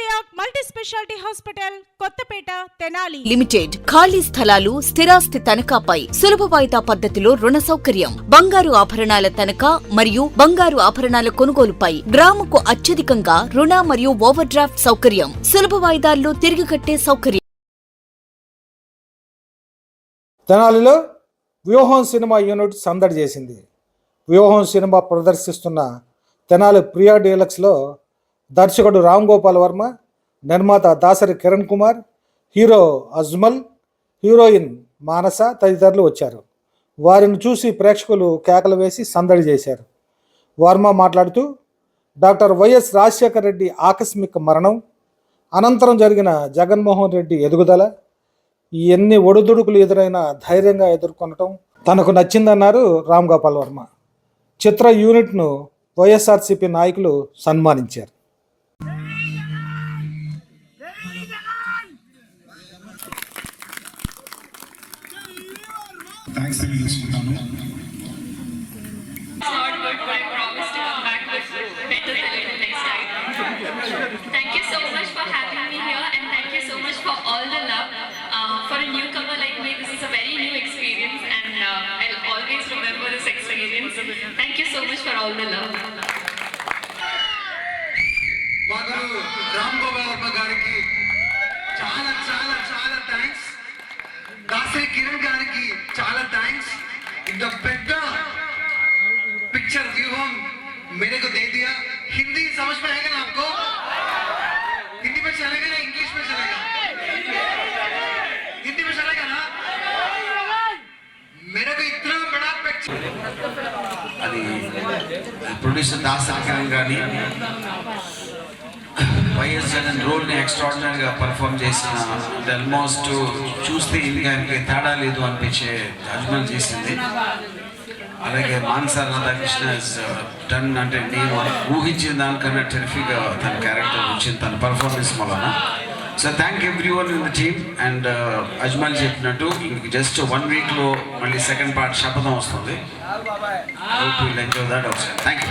Cardiac multi speciality hospital Kothapeta Tenali. Limited ఖాళీ స్థలాలు స్థిరాస్తి తనఖాపై సులభ వాయిదా పద్ధతిలో రుణ సౌకర్యం. బంగారు ఆభరణాల తనఖా మరియు బంగారు ఆభరణాల కొనుగోలుపై గ్రాముకు అత్యధికంగా రుణ మరియు ఓవర్ డ్రాఫ్ట్ సౌకర్యం. సులభ వాయిదాల్లో తిరిగి కట్టే సౌకర్యం. తెనాలిలో వ్యూహం సినిమా యూనిట్ సందడి చేసింది. వ్యూహం సినిమా ప్రదర్శిస్తున్న తెనాలి ప్రియా డీలక్స్లో దర్శకుడు రామ్ గోపాల్ వర్మ నిర్మాత దాసరి కిరణ్ కుమార్ హీరో అజ్మల్ హీరోయిన్ మానస తదితరులు వచ్చారు. వారిని చూసి ప్రేక్షకులు కేకలు వేసి సందడి చేశారు. వర్మ మాట్లాడుతూ డాక్టర్ వైఎస్ రాజశేఖర రెడ్డి ఆకస్మిక మరణం అనంతరం జరిగిన జగన్మోహన్ రెడ్డి ఎదుగుదల ఎన్ని ఒడిదుడుకులు ఎదురైనా ధైర్యంగా ఎదుర్కొనటం తనకు నచ్చిందన్నారు రామ్ గోపాల్ వర్మ. చిత్ర యూనిట్ను వైఎస్ఆర్సీపీ నాయకులు సన్మానించారు. next time. Thank you so much for having me here, and thank you so much for all the love. Uh, for a newcomer like me, this is a very new experience, and uh, I'll always remember this experience. Thank you so much for all the love. మా గురు రామ్ గోపాల్ వర్మ గారికి the बेटा picture व्यूहम मेरे को दे दिया हिंदी समझ में आएगा ना आपको हिंदी में चलेगा ना इंग्लिश में चलेगा हिंदी में चलेगा ना मेरे को इतना बड़ा पिक्चर अरे ప్రొడ్యూసర్ దాసరి కానీ వైఎస్ జగన్ రోల్ని ఎక్స్ట్రాడినరీగా పర్ఫామ్ చేసిన ఆల్మోస్ట్ చూస్తే ఇంకా తేడా లేదు అనిపించే అజ్మల్ చేసింది. అలాగే మాన్సార్ రాధాకృష్ణ టన్ uh, అంటే నేను ఊహించిన దానికన్నా టెరిఫిక్గా తన క్యారెక్టర్ వచ్చింది. తన పర్ఫార్మెన్స్ వలన so thank everyone in the team and Ajmal చెప్పినట్టు ఇంక జస్ట్ వన్ వీక్లో మళ్ళీ సెకండ్ పార్ట్ శపథం వస్తుంది. Enjoy that also thank you